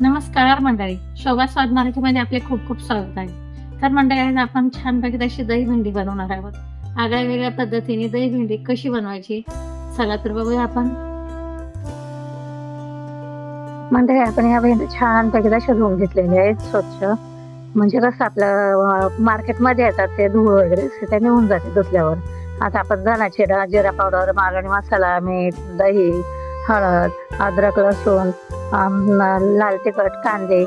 नमस्कार मंडळी. शोभा स्वाद मराठीमध्ये आपले खूप खूप स्वागत आहे. तर मंडळी आज आपण छानपैकी अशी दही भेंडी बनवणार आहोत. आगळ्या वेगळ्या पद्धतीने दही भेंडी कशी बनवायची? चला तर बघूया आपण. मंडळी आपण ह्या भेंडी छानपैकी अशा धुवून घेतलेल्या आहेत स्वच्छ. म्हणजे कसं आपलं मार्केटमध्ये येतात ते धूळ वगैरे असते ते निघून जाते धुतल्यावर. आता आपण धनाची डाळ जिरा पावडर मारणी मसाला मीठ दही हळद अद्रक लसूण लाल तिखट कांदे.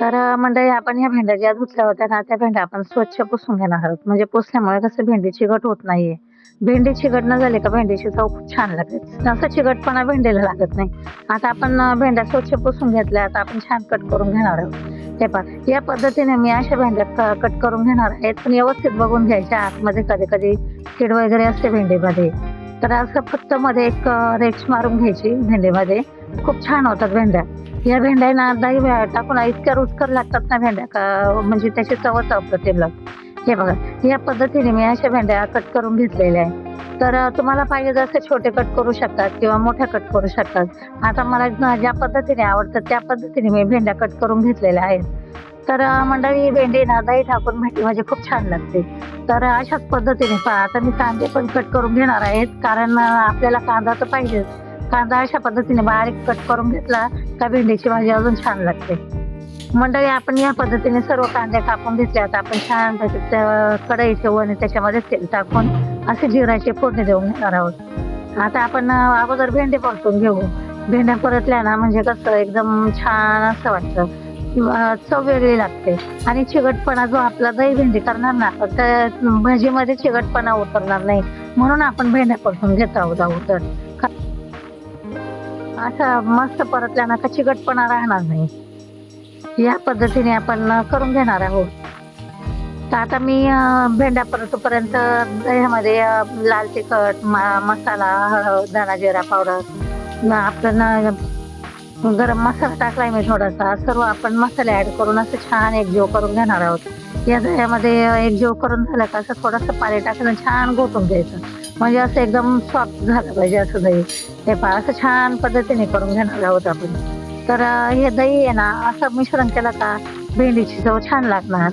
तर अं, मंडळी आपण ह्या भेंड्या ज्या धुतल्या होत्या ना त्या भेंड्या आपण स्वच्छ पुसून घेणार आहोत. म्हणजे पुसल्यामुळे कसं भेंडी चिकट होत नाहीये. भेंडी चिकट न झाली का भेंडीची चव खूप छान लागते. असं चिकटपणा भेंडीला लागत नाही. आता आपण भेंड्या स्वच्छ पुसून घेतल्या आता आपण छान कट करून घेणार आहोत. हे पण या पद्धतीने मी अशा भेंड्या क- कट करून घेणार आहेत. पण व्यवस्थित बघून घ्यायच्या आतमध्ये कधी कधी कीड वगैरे असते भेंडीमध्ये. तर असं फक्त मध्ये एक रेक्स मारून घ्यायची भेंडीमध्ये. खूप छान होतात भेंड्या. या भेंड्या ना दही टाकून इतक्या रुचकर लागतात ना भेंड्या का म्हणजे त्याची चवच अप्रतिम लागते. हे बघा या पद्धतीने मी अशा भेंड्या कट करून घेतलेल्या आहे तर तुम्हाला पाहिजे जसे छोटे कट करू शकतात किंवा मोठ्या कट करू शकतात. आता मला ज्या पद्धतीने आवडतं त्या पद्धतीने मी भेंड्या कट करून घेतलेल्या आहेत. तर मंडळी भेंडी ना दही टाकून भेंडी म्हणजे खूप छान लागते. तर अशाच पद्धतीने पहा आता मी कांदे पण कट करून घेणार आहेत कारण आपल्याला कांदा तर पाहिजेच कांदा अशा पद्धतीने बारीक कट करून घेतला का भेंडीची भाजी अजून छान लागते. मंडळी आपण या पद्धतीने सर्व कांदे कापून घेतले आता आपण छान कढई ठेवू आणि त्याच्यामध्ये तेल टाकून असे जिराची फोडणी देऊन घेणार आहोत. आता आपण अगोदर भेंडी परतून घेऊ. भेंड्या परतल्या ना म्हणजे कसं एकदम छान असं वाटतं. किंवा चव वेगळी लागते. आणि चिकटपणा जो आपला दही भेंडी करणार ना तर भजीमध्ये चिकटपणा उतरणार नाही. म्हणून आपण भेंड्या परतून घेत आहोत अगोदर. असं असा मस्त परतल्या ना का चिकटपणा राहणार नाही. या पद्धतीने आपण करून घेणार आहोत. तर आता मी भेंड्या परतोपर्यंत दह्यामध्ये लाल तिखट मा- मसाला हळद धना जिरा पावडर न आपलं गरम मसाला टाकलाय मी थोडासा. सर्व आपण मसाले ऍड करून असं छान एकजीव करून घेणार आहोत. या दह्यामध्ये एकजीव करून झालं का असं थोडंसं पाणी टाकून छान गोठून घ्यायचं. म्हणजे असं एकदम सॉफ्ट झालं पाहिजे असं दही. हे पा असं छान पद्धतीने करून घेणार आहोत आपण. तर हे दही आहे ना असं मिश्रण केलं का भेंडीची चव छान लागणार.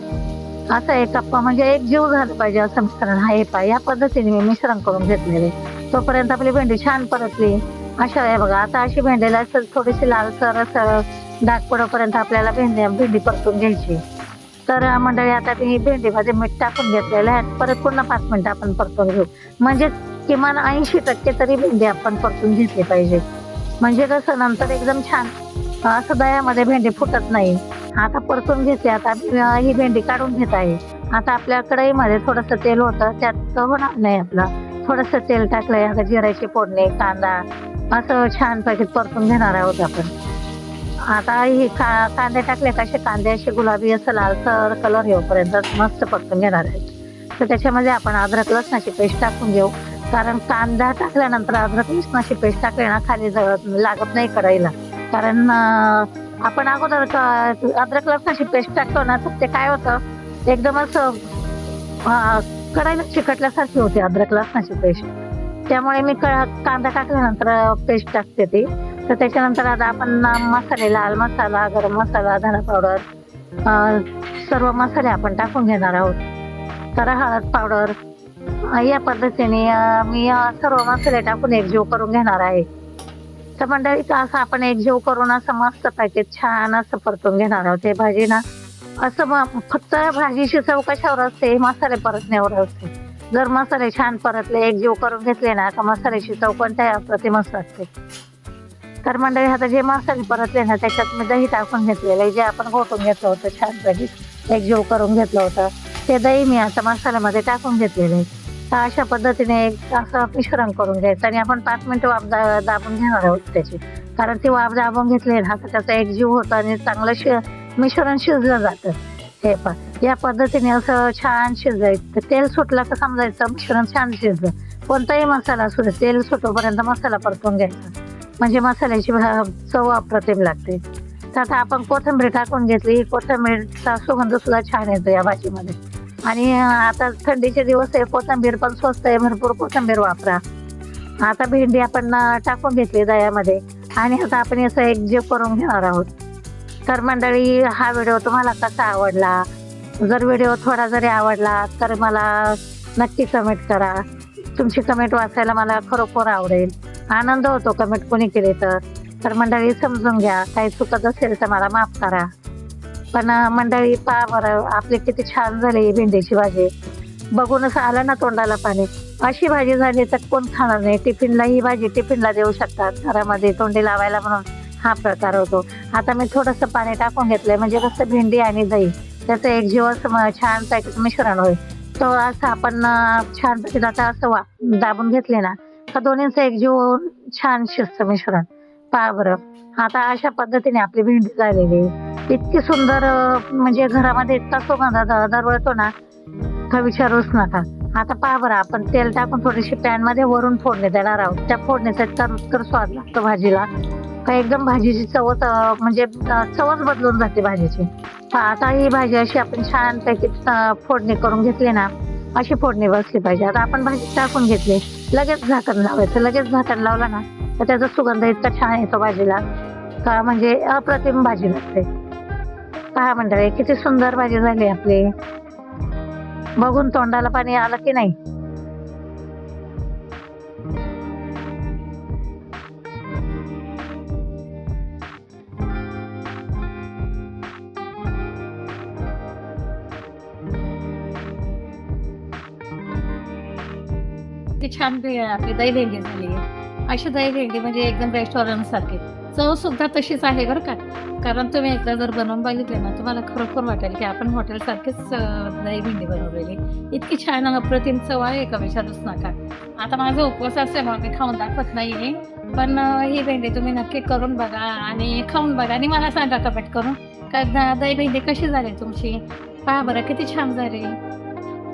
असं एक कप्पा म्हणजे एक जीव झालं पाहिजे असं मिश्रण. हा हे पा या पद्धतीने मी मिश्रण करून घेतलेले तोपर्यंत आपली भेंडी छान परतली. अशा आहे बघा. आता अशी भेंडीला असं थोडीशी लालसर असं डाग पडोपर्यंत आपल्याला भेंडी भेंडी परतून घ्यायची. तर मंडळी आता मी भेंडीमध्ये मीठ टाकून घेतलेलं आहे. परत पुन्हा पाच मिनिटं आपण परतून घेऊ. म्हणजे किमान ऐंशी टक्के तरी भेंडी आपण परतून घेतली पाहिजे. म्हणजे कसं नंतर एकदम छान असं दह्यामध्ये भेंडी फुटत नाही. आता परतून घेतली आता ही भेंडी काढून घेत आहे. आता आपल्या कढईमध्ये थोडंसं तेल होतं. त्यात होणार नाही आपलं. थोडंसं तेल टाकलंय. आता जिराची फोडणी कांदा असं छान पैकी परतून घेणार आहोत आपण. आता ही का कांदे टाकले का असे कांदे असे गुलाबी असं लालसर कलर येऊपर्यंत मस्त परतून घेणार आहेत. तर त्याच्यामध्ये आपण अद्रक लसणाची पेस्ट टाकून घेऊ. कारण कांदा टाकल्यानंतर अद्रक लसणाची पेस्ट टाकली ना खाली जळत लागत नाही कढाईला कारण आपण अगोदर अद्रक लसणाची पेस्ट टाकतो ना तर ते काय होतं? एकदम असं कढईला चिकटल्यासारखी होते अद्रक लसणाची पेस्ट. त्यामुळे मी कांदा टाकल्यानंतर पेस्ट टाकते ती. तर त्याच्यानंतर आता आपण मसाले लाल मसाला गरम मसाला धना पावडर सर्व मसाले आपण टाकून घेणार आहोत. तर हळद पावडर या पद्धतीने मी सर्व मसाले टाकून एकजीव करून घेणार आहे. तर मंडळी असं आपण एकजीव करून असं मस्त पॅकेट छान असं परतून घेणार आहोत. हे भाजी ना असं मग फक्त भाजीची चव कशावर असते? मसाले परतण्यावर असते. जर मसाले छान परतले एकजीव करून घेतले ना का मसाल्याची चव कोणत्याही अप्रतिमच असते. तर मंडळी आता जे मसाले परतले ना त्याच्यात मी दही टाकून घेतलेलं आहे. जे आपण घोटून घेतलं होतं छान पैकी एकजीव करून घेतलं होतं ते दही मी आता मसाल्यामध्ये टाकून घेतलेलं आहे. तर अशा पद्धतीने एक असं मिश्रण करून घ्यायचं आणि आपण पाच मिनिटं वाफ दा दाबून घेणार आहोत त्याची. कारण ती वाफ दाबून घेतली ना तर त्याचा एक जीव होतो आणि चांगलं शि मिश्रण शिजलं जातं. हे पण या पद्धतीने असं छान शिजायचं. तर तेल सुटलं का समजायचं मिश्रण छान शिजलं. कोणताही मसाला असू दे तेल सुटोपर्यंत मसाला परतून घ्यायचा. म्हणजे मसाल्याची भा- चव अप्रतिम लागते. तर आता आपण कोथिंबीर टाकून घेतली. कोथिंबीरचा सुगंध सुद्धा छान येतो या भाजीमध्ये. आणि आता थंडीचे दिवस आहे. कोथिंबीर पण स्वस्त आहे. भरपूर कोथिंबीर वापरा. आता भेंडी आपण टाकून घेतली दह्यामध्ये. आणि आता आपण याचा एक जे करून घेणार आहोत. तर मंडळी हा व्हिडिओ तुम्हाला कसा आवडला? जर व्हिडिओ थोडा जरी आवडला तर मला नक्की कमेंट करा. तुमची कमेंट वाचायला मला खरोखर आवडेल. आनंद होतो कमेंट कोणी केली तर. तर मंडळी समजून घ्या. काही चुकत असेल तर मला माफ करा. पण मंडळी पहा बरं आपली किती छान झाली ही भेंडीची भाजी. बघूनच आलं ना तोंडाला पाणी. अशी भाजी झाली तर कोण खाणार नाही. टिफिनला ही भाजी टिफिनला देऊ शकतात. घरामध्ये तोंडी लावायला म्हणून हा प्रकार होतो. आता मी थोडंसं पाणी टाकून घेतलंय. म्हणजे कसं भेंडी आणि दही. त्याचं एक जीव छान पॅकेट मिश्रण होईल. तो असं आपण छान पॅकेट आता असं वा दाबून घेतले ना तर दोन्हीचं एक जीव होऊन छान शिजतं मिश्रण पहा बरं. आता अशा पद्धतीने आपली भेंडी झालेली इतकी सुंदर म्हणजे घरामध्ये इतका सुगंध दरवळतो ना का विचारूच नका. आता पहा बरं आपण तेल टाकून थोडीशी पॅनमध्ये वरून फोडणी देणार आहोत. त्या फोडणीचा तर तर स्वाद लागतो भाजीला. का एकदम भाजीची चवच म्हणजे चवच बदलून जाते भाजीची. आता ही भाजी अशी आपण छान पैकी फोडणी करून घेतली ना अशी फोडणी बसली पाहिजे. आता आपण भाजी टाकून घेतली लगेच झाकण लावायचं. लगेच झाकण लावलं ना तर त्याचा सुगंध इतका छान येतो भाजीला का म्हणजे अप्रतिम भाजी लागते. पहा मंडळी किती सुंदर भाजी झाली आपली. बघून तोंडाला पाणी आलं की नाही? इतकी छान आपली दही भेंडी झाली. आहे अशी दही भेंडी म्हणजे एकदम रेस्टॉरंट सारखी. चव सुद्धा तशीच आहे बरं का. कारण तुम्ही एकदा जर बनवून बघितले ना तुम्हाला खरोखर वाटेल की आपण हॉटेलसारखीच दही भेंडी बनवलेली. इतकी छान अप्रतिम चव आहे का विचारूच नका आता माझा उपवास मग मी खाऊन दाखवत नाही पण ही भेंडी तुम्ही नक्की करून बघा आणि खाऊन बघा आणि मला सांगा कमेंट करून. का द- दही भेंडी कशी झाली तुमची? पहा बरं किती छान झाली.